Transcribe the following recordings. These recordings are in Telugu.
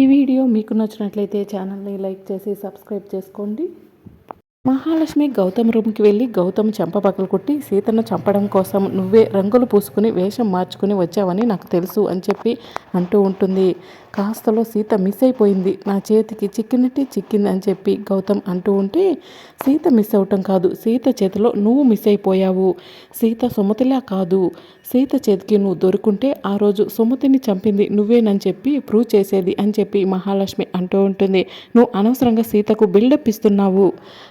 ఈ వీడియో మీకు నచ్చినట్లయితే ఛానల్ని లైక్ చేసి సబ్స్క్రైబ్ చేసుకోండి. మహాలక్ష్మి గౌతమ్ రూమ్కి వెళ్ళి గౌతమ్ చెంప పగలు కొట్టి సీతను చంపడం కోసం నువ్వే రంగులు పూసుకుని వేషం మార్చుకుని వచ్చావని నాకు తెలుసు అని చెప్పి అంటూ ఉంటుంది. కాస్తలో సీత మిస్ అయిపోయింది. నా చేతికి చిక్కినట్టే చిక్కింది అని చెప్పి గౌతమ్ అంటూ ఉంటే సీత మిస్ అవటం కాదు. సీత చేతిలో నువ్వు మిస్ అయిపోయావు. సీత సుమతిలా కాదు. సీత చేతికి నువ్వు దొరుకుంటే ఆ రోజు సుమతిని చంపింది నువ్వేనని చెప్పి ప్రూవ్ చేసేది అని చెప్పి మహాలక్ష్మి అంటూ ఉంటుంది. నువ్వు అనవసరంగా సీతకు బిల్డప్ ఇస్తున్నావు.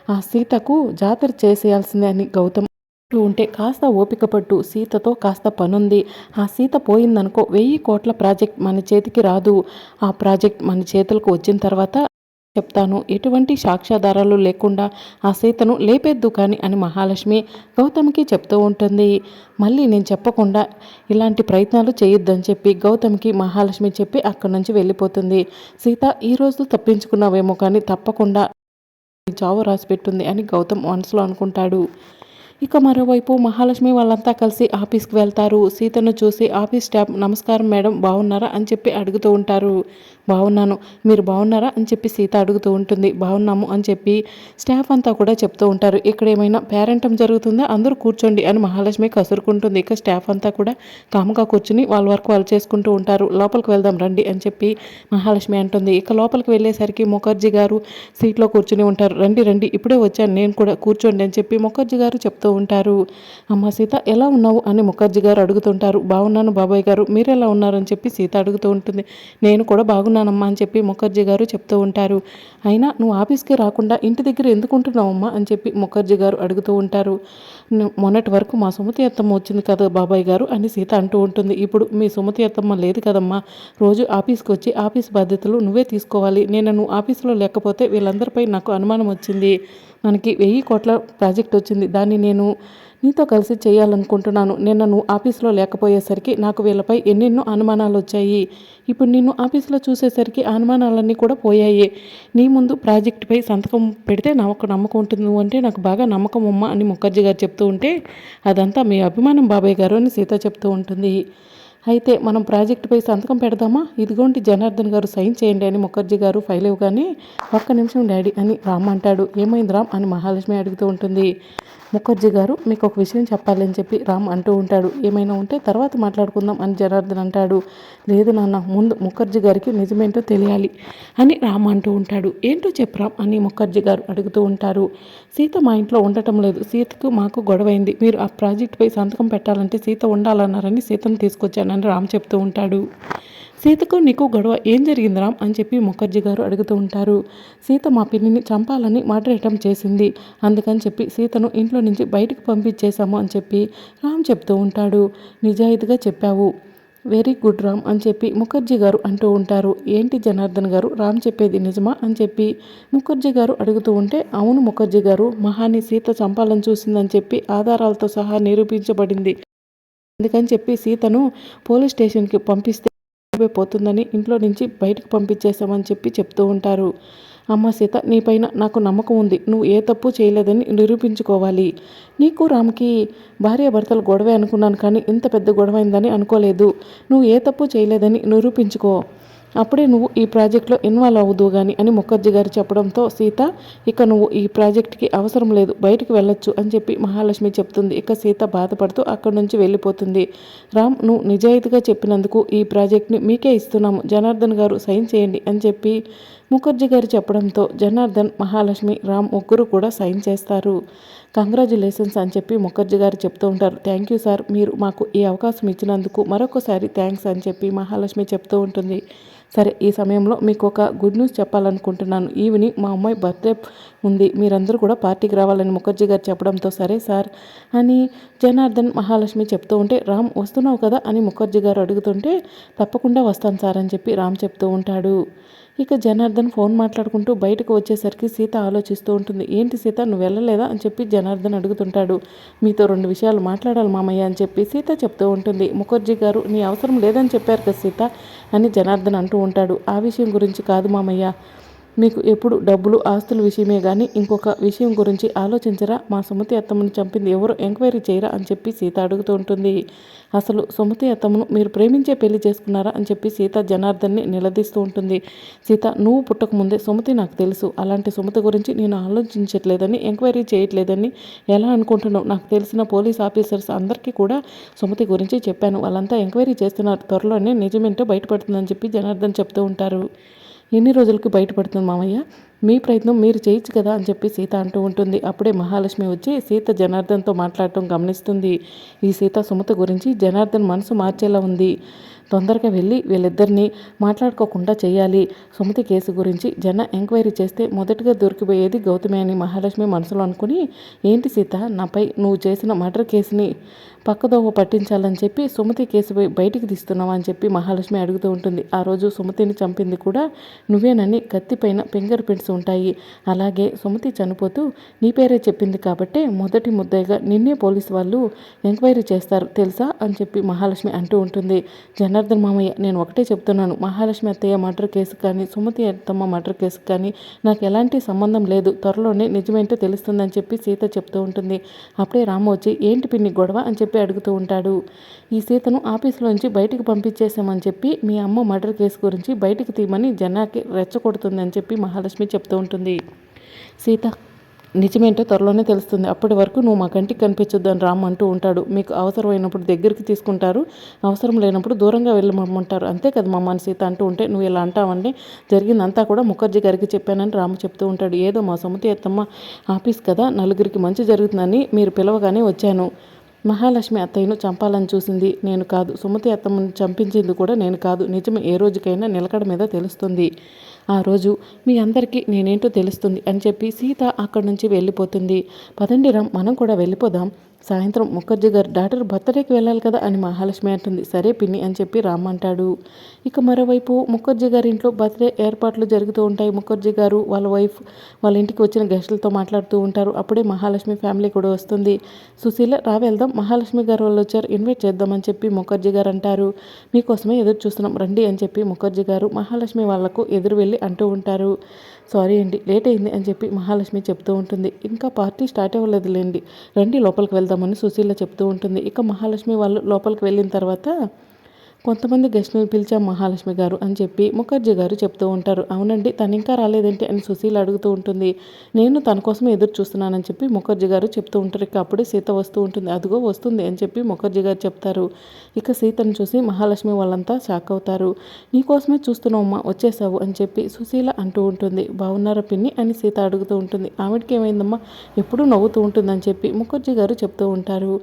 ఆ సీతకు జాతర చేసేయాల్సిందే అని గౌతమ్ ఉంటే కాస్త ఓపిక పట్టు సీతతో కాస్త పనుంది. ఆ సీత పోయిందనుకో వెయ్యి కోట్ల ప్రాజెక్ట్ మన చేతికి రాదు. ఆ ప్రాజెక్ట్ మన చేతులకు వచ్చిన తర్వాత చెప్తాను ఎటువంటి సాక్ష్యాధారాలు లేకుండా ఆ సీతను లేపేద్దు కానీ అని మహాలక్ష్మి గౌతమ్కి చెప్తూ ఉంటుంది. మళ్ళీ నేను చెప్పకుండా ఇలాంటి ప్రయత్నాలు చేయొద్దని చెప్పి గౌతమ్కి మహాలక్ష్మి చెప్పి అక్కడి నుంచి వెళ్ళిపోతుంది. సీత ఈరోజు తప్పించుకున్నావేమో కానీ తప్పకుండా చావు రాసి పెట్టుంది అని గౌతమ్ మనసులో అనుకుంటాడు. ఇక మరోవైపు మహాలక్ష్మి వాళ్ళంతా కలిసి ఆఫీస్కి వెళ్తారు. సీతను చూసి ఆఫీస్ స్టాఫ్ నమస్కారం మేడం బాగున్నారా అని చెప్పి అడుగుతూ ఉంటారు. బాగున్నాను మీరు బాగున్నారా అని చెప్పి సీత అడుగుతూ ఉంటుంది. బాగున్నాము అని చెప్పి స్టాఫ్ అంతా కూడా చెప్తూ ఉంటారు. ఇక్కడ ఏమైనా పేరెంటం జరుగుతుందా? అందరూ కూర్చోండి అని మహాలక్ష్మి కసురుకుంటుంది. ఇక స్టాఫ్ అంతా కూడా కాముగా కూర్చుని వాళ్ళ వర్క్ వాళ్ళు చేసుకుంటూ ఉంటారు. లోపలికి వెళ్దాం రండి అని చెప్పి మహాలక్ష్మి అంటుంది. ఇక లోపలికి వెళ్ళేసరికి ముఖర్జీ గారు సీట్లో కూర్చుని ఉంటారు. రండి రండి ఇప్పుడే వచ్చాను. నేను కూడా కూర్చోండి అని చెప్పి ముఖర్జీ గారు చెప్తూ ఉంటారు. అమ్మ సీత ఎలా ఉన్నావు? అని ముఖర్జీ గారు అడుగుతుంటారు. బాగున్నాను బాబాయ్ గారు మీరు ఎలా ఉన్నారని చెప్పి సీత అడుగుతూ ఉంటుంది. నేను కూడా బాగున్నానమ్మా అని చెప్పి ముఖర్జీ గారు చెప్తూ ఉంటారు. అయినా నువ్వు ఆఫీస్కి రాకుండా ఇంటి దగ్గర ఎందుకు ఉంటున్నావమ్మా అని చెప్పి ముఖర్జీ గారు అడుగుతూ ఉంటారు. మొన్నటి వరకు మా సుమతి అత్తమ్మ వచ్చింది కదా బాబాయ్ గారు అని సీత అంటూ ఉంటుంది. ఇప్పుడు మీ సుమతి అత్తమ్మ లేదు కదమ్మా. రోజు ఆఫీస్కి వచ్చి ఆఫీస్ బాధ్యతలు నువ్వే తీసుకోవాలి. నేను నువ్వు ఆఫీస్లో లేకపోతే వీళ్ళందరిపై నాకు అనుమానం వచ్చింది. మనకి వెయ్యి కోట్ల ప్రాజెక్ట్ వచ్చింది. దాన్ని నేను నీతో కలిసి చేయాలనుకుంటున్నాను. నిన్న నువ్వు ఆఫీస్లో లేకపోయేసరికి నాకు వీళ్ళపై ఎన్నెన్నో అనుమానాలు వచ్చాయి ఇప్పుడు నిన్ను ఆఫీస్లో చూసేసరికి అనుమానాలన్నీ కూడా పోయాయి. నీ ముందు ప్రాజెక్టుపై సంతకం పెడితే నాకు నమ్మకం ఉంటుంది. అంటే నాకు బాగా నమ్మకం అమ్మ అని ముఖర్జీ గారు చెప్తూ ఉంటే అదంతా మీ అభిమానం బాబాయ్ గారు అని సీత చెప్తూ ఉంటుంది. అయితే మనం ప్రాజెక్టుపై సంతకం పెడదామా? ఇదిగోండి జనార్దన్ గారు సైన్ చేయండి అని ముఖర్జీ గారు ఫైల్ ఇవ్వగానే ఒక్క నిమిషం డాడీ అని రామ్ అంటాడు. ఏమైంది రామ్ అని మహాలక్ష్మి అడుగుతూ ఉంటుంది. ముఖర్జీ గారు మీకు ఒక విషయం చెప్పాలని చెప్పి రామ్ అంటూ ఉంటాడు. ఏమైనా ఉంటే తర్వాత మాట్లాడుకుందాం అని జనార్దన్ అంటాడు. లేదు నాన్న ముందు ముఖర్జీ గారికి నిజమేంటో తెలియాలి అని రామ్ అంటూ ఉంటాడు. ఏంటో చెప్పు రామ్ అని ముఖర్జీ గారు అడుగుతూ ఉంటారు. సీత మా ఇంట్లో ఉండటం లేదు. సీతకు మాకు గొడవైంది. మీరు ఆ ప్రాజెక్టుపై సంతకం పెట్టాలంటే సీత ఉండాలన్నారని సీతను తీసుకొచ్చానని రామ్ చెప్తూ ఉంటాడు. సీతకు నీకు గొడవ ఏం జరిగింది రామ్ అని చెప్పి ముఖర్జీ గారు అడుగుతూ ఉంటారు. సీత మా పిన్నిని చంపాలని మాట్లాడటం చేసింది. అందుకని చెప్పి సీతను ఇంట్లో నుంచి బయటకు పంపించేశాము అని చెప్పి రామ్ చెప్తూ ఉంటాడు. నిజాయితీగా చెప్పావు. వెరీ గుడ్ రామ్ అని చెప్పి ముఖర్జీ గారు అంటూ ఉంటారు. ఏంటి జనార్దన్ గారు? రామ్ చెప్పేది నిజమా అని చెప్పి ముఖర్జీ గారు అడుగుతూ ఉంటే అవును ముఖర్జీ గారు మహాని సీత చంపాలని చూసిందని చెప్పి ఆధారాలతో సహా నిరూపించబడింది. అందుకని చెప్పి సీతను పోలీస్ స్టేషన్కి పంపిస్తే పోతుందని ఇంట్లో నుంచి బయటకు పంపించేశామని చెప్పి చెప్తూ ఉంటారు. అమ్మ సీత నీపైన నాకు నమ్మకం ఉంది. నువ్వు ఏ తప్పు చేయలేదని నిరూపించుకోవాలి. నీకు రామ్కి భార్యాభర్తలు గొడవే అనుకున్నాను కానీ ఇంత పెద్ద గొడవైందని అనుకోలేదు. నువ్వు ఏ తప్పు చేయలేదని నిరూపించుకో. అప్పుడే నువ్వు ఈ ప్రాజెక్ట్లో ఇన్వాల్వ్ అవ్వదు కానీ అని ముఖర్జీ గారు చెప్పడంతో సీత ఇక నువ్వు ఈ ప్రాజెక్ట్కి అవసరం లేదు బయటికి వెళ్ళొచ్చు అని చెప్పి మహాలక్ష్మి చెప్తుంది. ఇక సీత బాధపడుతూ అక్కడి నుంచి వెళ్ళిపోతుంది. రామ్ నువ్వు నిజాయితీగా చెప్పినందుకు ఈ ప్రాజెక్ట్ని మీకే ఇస్తున్నాము. జనార్దన్ గారు సైన్ చేయండి అని చెప్పి ముఖర్జీ గారు చెప్పడంతో జనార్దన్ మహాలక్ష్మి రామ్ ముగ్గురు కూడా సైన్ చేస్తారు. కంగ్రాచులేషన్స్ అని చెప్పి ముఖర్జీ గారు చెప్తూ ఉంటారు. థ్యాంక్ యూ సార్ మీరు మాకు ఈ అవకాశం ఇచ్చినందుకు మరొకసారి థ్యాంక్స్ అని చెప్పి మహాలక్ష్మి చెప్తూ ఉంటుంది. సరే ఈ సమయంలో మీకు ఒక గుడ్ న్యూస్ చెప్పాలనుకుంటున్నాను. ఈవినింగ్ మా అమ్మాయి బర్త్డే ఉంది. మీరందరూ కూడా పార్టీకి రావాలని ముఖర్జీ గారు చెప్పడంతో సరే సార్ అని జనార్దన్ మహాలక్ష్మి చెప్తూ ఉంటే రామ్ వస్తున్నావు కదా అని ముఖర్జీ గారు అడుగుతుంటే తప్పకుండా వస్తాను సార్ అని చెప్పి రామ్ చెప్తూ ఉంటాడు. ఇక జనార్దన్ ఫోన్ మాట్లాడుకుంటూ బయటకు వచ్చేసరికి సీత ఆలోచిస్తూ ఉంటుంది. ఏంటి సీత నువ్వు వెళ్ళలేదా? అని చెప్పి జనార్దన్ అడుగుతుంటాడు. మీతో రెండు విషయాలు మాట్లాడాలి మామయ్య అని చెప్పి సీత చెప్తూ ఉంటుంది. ముఖర్జీ గారు నీ అవసరం లేదని చెప్పారు కదా సీత. అని జనార్దన్ అంటూ ఉంటాడు. ఆ విషయం గురించి కాదు మామయ్య. మీకు ఎప్పుడు డబ్బులు ఆస్తుల విషయమే కానీ ఇంకొక విషయం గురించి ఆలోచించరా? మా సుమతి అత్తమ్మను చంపింది ఎవరు? ఎంక్వైరీ చేయరా? అని చెప్పి సీత అడుగుతూ ఉంటుంది. అసలు సుమతి అత్తమ్మను మీరు ప్రేమించే పెళ్ళి చేసుకున్నారా? అని చెప్పి సీత జనార్దన్ని నిలదీస్తూ ఉంటుంది. సీత నువ్వు పుట్టకముందే సుమతి నాకు తెలుసు. అలాంటి సుమతి గురించి నేను ఆలోచించట్లేదని ఎంక్వైరీ చేయట్లేదని ఎలా అనుకుంటున్నావు? నాకు తెలిసిన పోలీస్ ఆఫీసర్స్ అందరికీ కూడా సుమతి గురించి చెప్పాను. వాళ్ళంతా ఎంక్వైరీ చేస్తున్నారు. త్వరలోనే నిజమేంటో బయటపడుతుందని చెప్పి జనార్దన్ చెప్తూ ఉంటారు. ఎన్ని రోజులకు బయటపడుతుంది మామయ్య? మీ ప్రయత్నం మీరు చేయొచ్చు కదా అని చెప్పి సీత అంటూ ఉంటుంది. అప్పుడే మహాలక్ష్మి వచ్చి సీత జనార్దన్తో మాట్లాడటం గమనిస్తుంది. ఈ సీత సుమత గురించి జనార్దన్ మనసు మార్చేలా ఉంది. తొందరగా వెళ్ళి వీళ్ళిద్దరిని మాట్లాడుకోకుండా చేయాలి. సుమతి కేసు గురించి జన ఎంక్వైరీ చేస్తే మొదటగా దొరికిపోయేది గౌతమి అని మహాలక్ష్మి మనసులో అనుకుని ఏంటి సీత నాపై నువ్వు చేసిన మర్డర్ కేసుని పక్కదోవ పట్టించాలని చెప్పి సుమతి కేసు బయటికి తీస్తున్నావా? అని చెప్పి మహాలక్ష్మి అడుగుతూ ఉంటుంది. ఆ రోజు సుమతిని చంపింది కూడా నువ్వేనని కత్తిపైన ఫింగర్ ప్రింట్స్ ఉంటాయి. అలాగే సుమతి చనిపోతూ నీ పేరే చెప్పింది కాబట్టే మొదటి ముద్దయిగా నిన్నే పోలీసు వాళ్ళు ఎంక్వైరీ చేస్తారు తెలుసా? అని చెప్పి మహాలక్ష్మి అంటూ ఉంటుంది. జనార్దన్ మామయ్య నేను ఒకటే చెప్తున్నాను. మహాలక్ష్మి అత్తయ్య మర్డర్ కేసు కానీ సుమతి అత్తమ్మ మర్డర్ కేసు కానీ నాకు ఎలాంటి సంబంధం లేదు. త్వరలోనే నిజమేంటో తెలుస్తుందని చెప్పి సీత చెప్తూ ఉంటుంది. అప్పుడే రాము వచ్చి ఏంటి పిన్ని గొడవ? అని చెప్పి అడుగుతూ ఉంటాడు. ఈ సీతను ఆఫీసులోంచి బయటికి పంపించేసామని చెప్పి మీ అమ్మ మర్డర్ కేసు గురించి బయటికి తీయమని జనాకి రెచ్చగొడుతుందని చెప్పి మహాలక్ష్మి చెప్తూ ఉంటుంది. సీత నిజమేంటో త్వరలోనే తెలుస్తుంది. అప్పటి వరకు నువ్వు మా కంటికి కనిపించొద్దు అని రామ్ అంటూ ఉంటాడు. మీకు అవసరమైనప్పుడు దగ్గరికి తీసుకుంటారు. అవసరం లేనప్పుడు దూరంగా వెళ్ళమంటారు అంతే కదా మా సీత అంటూ ఉంటే నువ్వు ఇలా అంటావంటే జరిగిందంతా కూడా ముఖర్జీ గారికి చెప్పానని రాము చెప్తూ ఉంటాడు. ఏదో మా సముతి అత్తమ్మ ఆఫీస్ కదా నలుగురికి మంచి జరుగుతుందని మీరు పిలవగానే వచ్చాను. మహాలక్ష్మి అత్తయ్యను చంపాలని చూసింది. నేను కాదు. సుమతి అత్తమ్మను చంపించింది కూడా నేను కాదు. నిజం ఏ రోజుకైనా నిలకడ మీద తెలుస్తుంది. ఆ రోజు మీ అందరికీ నేనేంటో తెలుస్తుంది అని చెప్పి సీత అక్కడి నుంచి వెళ్ళిపోతుంది. పదండి రామ్ మనం కూడా వెళ్ళిపోదాం. సాయంత్రం ముఖర్జీ గారు డాక్టర్ బర్త్డేకి వెళ్ళాలి కదా అని మహాలక్ష్మి అంటుంది. సరే పిన్ని అని చెప్పి రామ్ అంటాడు. ఇక మరోవైపు ముఖర్జీ గారి ఇంట్లో బర్త్డే ఏర్పాట్లు జరుగుతూ ఉంటాయి. ముఖర్జీ గారు వాళ్ళ వైఫ్ వాళ్ళ ఇంటికి వచ్చిన గెస్టులతో మాట్లాడుతూ ఉంటారు. అప్పుడే మహాలక్ష్మి ఫ్యామిలీ కూడా వస్తుంది. సుశీల రా వెళ్దాం. మహాలక్ష్మి గారు వాళ్ళు వచ్చారు. ఇన్వైట్ చేద్దామని చెప్పి ముఖర్జీ గారు అంటారు. మీకోసమే ఎదురు చూస్తున్నాం. రండి అని చెప్పి ముఖర్జీ గారు మహాలక్ష్మి వాళ్ళకు ఎదురు వెళ్ళి అంటూ ఉంటారు. సారీ అండి లేట్ అయింది అని చెప్పి మహాలక్ష్మి చెప్తూ ఉంటుంది. ఇంకా పార్టీ స్టార్ట్ అవ్వలేదులేండి. రండి లోపలికి వెళ్దామని సుశీల చెప్తూ ఉంటుంది. ఇక మహాలక్ష్మి వాళ్ళు లోపలికి వెళ్ళిన తర్వాత కొంతమంది గెస్టులను పిలిచాం మహాలక్ష్మి గారు అని చెప్పి ముఖర్జీ గారు చెప్తూ ఉంటారు. అవునండి తను ఇంకా రాలేదేంటి అని సుశీల అడుగుతూ ఉంటుంది. నేను తన కోసం ఎదురు చూస్తున్నానని చెప్పి ముఖర్జీ గారు చెప్తూ ఉంటారు. ఇక అప్పుడే సీత వస్తూ ఉంటుంది. అదిగో వస్తుంది అని చెప్పి ముఖర్జీ గారు చెప్తారు. ఇక సీతను చూసి మహాలక్ష్మి వాళ్ళంతా షాక్ అవుతారు. నీకోసమే చూస్తున్నావమ్మా వచ్చేసావు అని చెప్పి సుశీల అంటూ ఉంటుంది. బాగున్నారా పిన్ని అని సీత అడుగుతూ ఉంటుంది. ఆవిడకి ఏమైందమ్మా? ఎప్పుడూ నవ్వుతూ ఉంటుందని చెప్పి ముఖర్జీ గారు చెప్తూ ఉంటారు.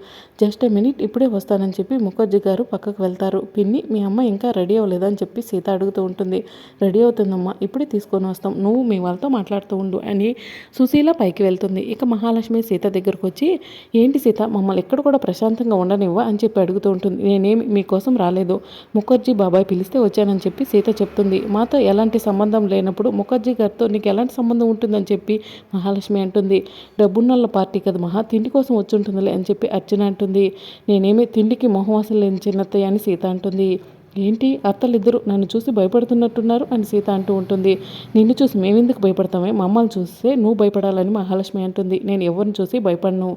జస్ట్ ఏ మినిట్ ఇప్పుడే వస్తానని చెప్పి ముఖర్జీ గారు పక్కకు వెళ్తారు. పిన్ని పిన్ని మీ అమ్మ ఇంకా రెడీ అవ్వలేదా అని చెప్పి సీత అడుగుతూ ఉంటుంది. రెడీ అవుతుందమ్మా ఇప్పుడే తీసుకొని వస్తాం. నువ్వు మీ వాళ్ళతో మాట్లాడుతూ ఉండు అని సుశీల పైకి వెళ్తుంది. ఇక మహాలక్ష్మి సీత దగ్గరకు వచ్చి ఏంటి సీత మమ్మల్ని ఎక్కడ కూడా ప్రశాంతంగా ఉండనివ్వ అని చెప్పి అడుగుతూ ఉంటుంది. నేనేమి మీకోసం రాలేదు. ముఖర్జీ బాబాయ్ పిలిస్తే వచ్చానని చెప్పి సీత చెప్తుంది. మాతో ఎలాంటి సంబంధం లేనప్పుడు ముఖర్జీ గారితో నీకు ఎలాంటి సంబంధం ఉంటుందని చెప్పి మహాలక్ష్మి అంటుంది. డబ్బున్నల్ల పార్టీ కదా మహా తిండి కోసం వచ్చి ఉంటుందిలే అని చెప్పి అర్చన అంటుంది. నేనేమి తిండికి మొహవాసం లేని చిన్నత్తయ్య అని సీత అంటుంది. ఉంటుంది ఏంటి? అత్తలిద్దరూ నన్ను చూసి భయపడుతున్నట్టున్నారు అని సీత అంటూ ఉంటుంది. నిన్ను చూసి మేమెందుకు భయపడతామే? మమ్మల్ని చూస్తే నువ్వు భయపడాలని మహాలక్ష్మి అంటుంది. నేను ఎవరిని చూసి భయపడను.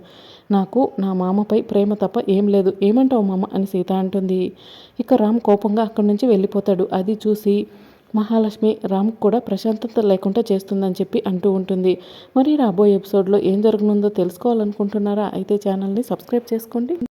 నాకు నా మామపై ప్రేమ తప్ప ఏం లేదు. ఏమంటావు మామ? అని సీత అంటుంది. ఇక రామ్ కోపంగా అక్కడి నుంచి వెళ్ళిపోతాడు. అది చూసి మహాలక్ష్మి రామ్ కూడా ప్రశాంతత లేకుండా చేస్తుందని చెప్పి అంటూ ఉంటుంది. మరి రాబోయే ఎపిసోడ్లో ఏం జరగనుందో తెలుసుకోవాలనుకుంటున్నారా? అయితే ఛానల్ని సబ్స్క్రైబ్ చేసుకోండి.